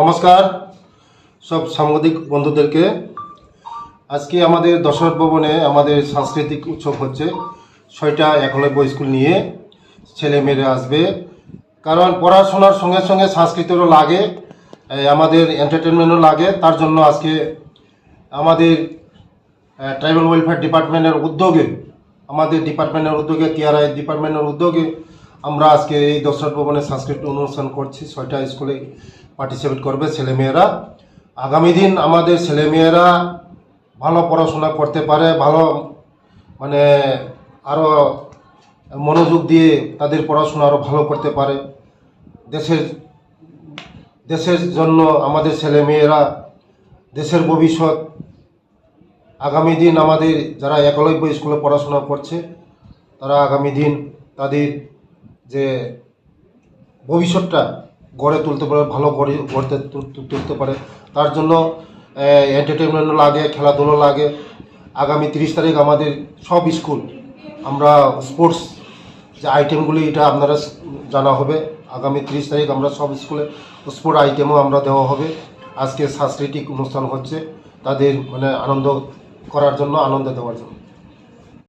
নমস্কার। সব সাংবাদিক বন্ধুদেরকে। আজকে আমাদের দশরথ ভবনে আমাদের সাংস্কৃতিক উৎসব হচ্ছে ছয়টা একলব্য স্কুল নিয়ে ছেলে মেয়েরা আসবে। কারণ পড়াশোনার সঙ্গে সঙ্গে সংস্কৃতিরও লাগে আমাদের এন্টারটেনমেন্টও লাগে। তার জন্য আজকে আমাদের ট্রাইবাল ওয়েলফেয়ার ডিপার্টমেন্টের উদ্যোগে, আমাদের ডিপার্টমেন্টের উদ্যোগে টিআরআই ডিপার্টমেন্টের উদ্যোগে আমরা আজকে এই দশরথ ভবনে সাংস্কৃতিক অনুষ্ঠান করছি। ছয়টা স্কুলে পার্টিসিপেট করবে ছেলেমেয়েরা। আগামী দিন আমাদের ছেলেমেয়েরা ভালো পড়াশোনা করতে পারে, ভালো মানে আরও মনোযোগ দিয়ে তাদের পড়াশোনা আরও ভালো করতে পারে। দেশের দেশের জন্য আমাদের ছেলেমেয়েরা দেশের ভবিষ্যৎ, আগামী দিন আমাদের যারা একলব্য স্কুলে পড়াশোনা করছে, তারা আগামী দিন তাদের যে ভবিষ্যৎটা গড়ে তুলতে পারে, ভালো গড়ে, গড়তে তুলতে পারে। তার জন্য এন্টারটেনমেন্টও লাগে, খেলাধুলো লাগে। আগামী তিরিশ তারিখ আমাদের সব স্কুল, আমরা স্পোর্টস যে আইটেমগুলি এটা আপনারা জানা হবে। আগামী তিরিশ তারিখ আমরা সব স্কুলে স্পোর্ট আইটেমও আমরা দেওয়া হবে। আজকে সাংস্কৃতিক অনুষ্ঠান হচ্ছে, তাদের মানে আনন্দ করার জন্য, আনন্দ দেওয়ার জন্য।